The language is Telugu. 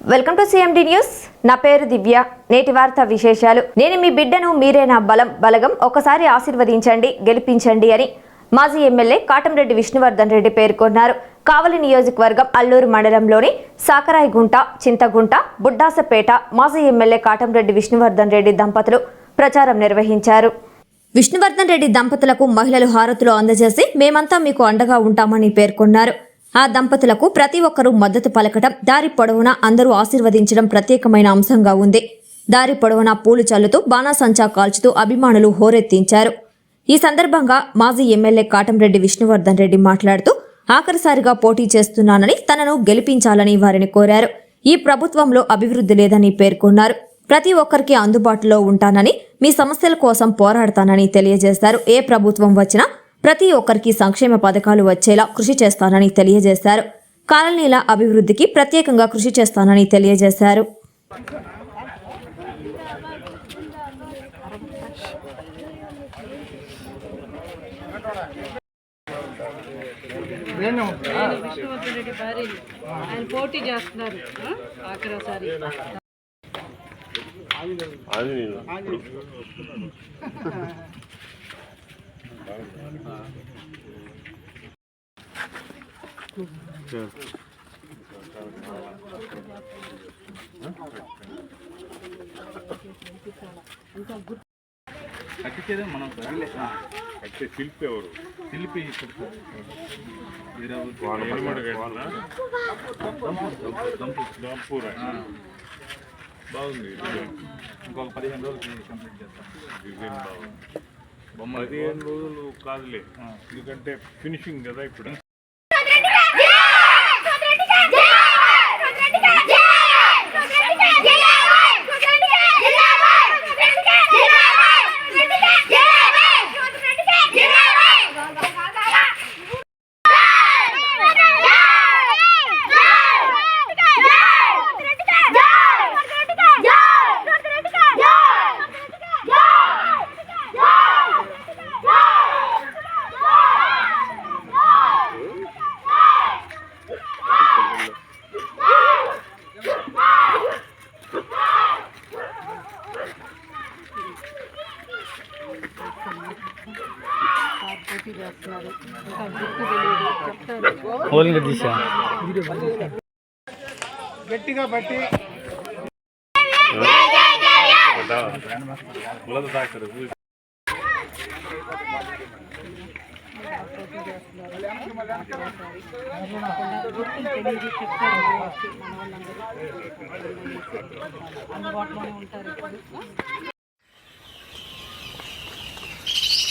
Welcome to CMD news నా పేరు దివ్య. నేటి వార్త విశేషాలు. నేను మీ బిడ్డను మీరే నా బలం బలగం. ఒకసారి ఆశీర్వదించండి గెలిపించండి అని మాజీ ఎమ్మెల్యే కాటంరెడ్డి విష్ణువర్ధన్ రెడ్డి పేర్కొన్నారు. కావలి నియోజకవర్గం అల్లూరు మండలంలోని సాకరాయిగుంట చింతగుంట బుడ్డాసపేట మాజీ ఎమ్మెల్యే కాటంరెడ్డి విష్ణువర్ధన్ రెడ్డి దంపతులు ప్రచారం నిర్వహించారు. విష్ణువర్ధన్ రెడ్డి దంపతులకు మహిళలు హారతులు అందజేసి మేమంతా మీకు అండగా ఉంటామని పేర్కొన్నారు. ఆ దంపతులకు ప్రతి ఒక్కరూ మద్దతు పలకటం దారి పొడవునా అందరూ ఆశీర్వదించడం ప్రత్యేకమైన అంశంగా ఉంది. దారి పొడవునా పూలు చల్లుతూ బాణాసంచా కాల్చుతూ అభిమానులు హోరెత్తించారు. ఈ సందర్భంగా మాజీ ఎమ్మెల్యే కాటంరెడ్డి విష్ణువర్ధన్ రెడ్డి మాట్లాడుతూ ఆఖరిసారిగా పోటీ చేస్తున్నానని తనను గెలిపించాలని వారిని కోరారు. ఈ ప్రభుత్వంలో అభివృద్ధి లేదని పేర్కొన్నారు. ప్రతి ఒక్కరికి అందుబాటులో ఉంటానని మీ సమస్యల కోసం పోరాడతానని తెలియజేశారు. ఏ ప్రభుత్వం వచ్చినా ప్రతి ఒక్కరికి సంక్షేమ పథకాలు వచ్చేలా కృషి చేస్తానని తెలియజేశారు. కాలనీల అభివృద్ధికి ప్రత్యేకంగా కృషి చేస్తానని తెలియజేశారు. విష్ణువర్ధన్ రెడ్డి భార్య ఆయన పోటీ చేస్తున్నారు. ఆ? ఆఖరోసారి. కట్టించేదే మనం కట్టే శిల్పి ఎవరు? శిల్పి బాగుంది. ఇంకొక పదిహేను రోజులు కంప్లీట్ చేస్తాం. డిజైన్ బాగుంది? పదిహేను రోజులు కాదులే. ఎందుకంటే ఫినిషింగ్ కదా ఇప్పుడు. పోటీ చేస్తున్నారు. ఇంకా గుర్తు తెలియదు. చెప్తారు గట్టిగా పట్టి. కులద డాక్టర్ గుర్తులు తెలియదు చెప్తారు వచ్చి మన వాళ్ళందరూ అందుబాటులోనే ఉంటారు ఇప్పుడు